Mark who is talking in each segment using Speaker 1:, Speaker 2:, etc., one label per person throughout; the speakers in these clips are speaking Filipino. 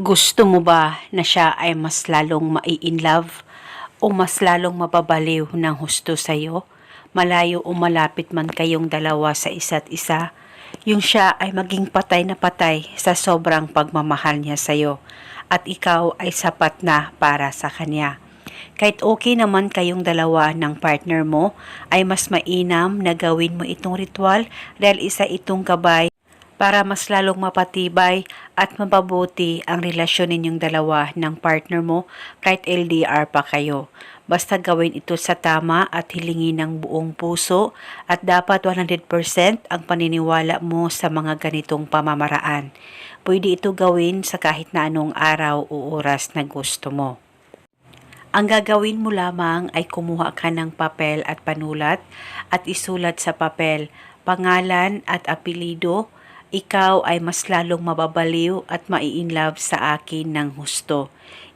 Speaker 1: Gusto mo ba na siya ay mas lalong mai-in love o mas lalong mababaliw ng husto sa'yo? Malayo o malapit man kayong dalawa sa isa't isa, yung siya ay maging patay na patay sa sobrang pagmamahal niya sa'yo at ikaw ay sapat na para sa kanya. Kahit okay naman kayong dalawa ng partner mo, ay mas mainam na gawin mo itong ritual dahil isa itong gabay para mas lalong mapatibay at mapabuti ang relasyon ninyong dalawa ng partner mo kahit LDR pa kayo. Basta gawin ito sa tama at hilingin ng buong puso at dapat 100% ang paniniwala mo sa mga ganitong pamamaraan. Pwede ito gawin sa kahit na anong araw o oras na gusto mo. Ang gagawin mo lamang ay kumuha ka ng papel at panulat at isulat sa papel pangalan at apelido. Ikaw ay mas lalong mababaliw at mai-inlove sa akin ng husto.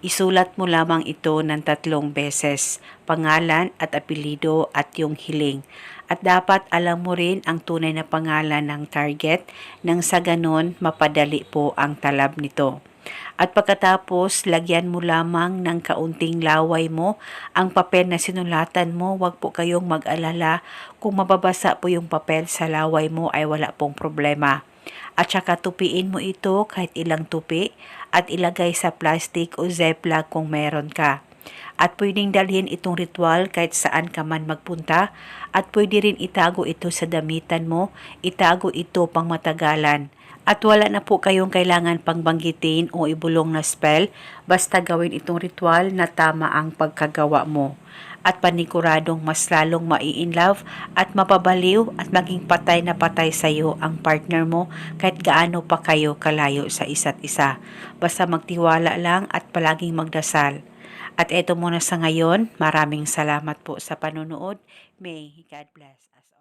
Speaker 1: Isulat mo lamang ito ng tatlong beses, pangalan at apelido at yung hiling. At dapat alam mo rin ang tunay na pangalan ng target nang sa ganon mapadali po ang talab nito. At pagkatapos, lagyan mo lamang ng kaunting laway mo ang papel na sinulatan mo. Huwag po kayong mag-alala. Kung mababasa po yung papel sa laway mo ay wala pong problema. At saka tupiin mo ito kahit ilang tupi at ilagay sa plastic o ziploc kung meron ka. At pwedeng dalhin itong ritual kahit saan ka man magpunta at pwede rin itago ito sa damitan mo, itago ito pang matagalan. At wala na po kayong kailangan pang banggitin o ibulong na spell, basta gawin itong ritual na tama ang pagkagawa mo. At paniguradong mas lalong mai-inlove at mapabaliw at maging patay na patay sa iyo ang partner mo kahit gaano pa kayo kalayo sa isa't isa. Basta magtiwala lang at palaging magdasal. At eto muna sa ngayon, maraming salamat po sa panonood. May God bless us.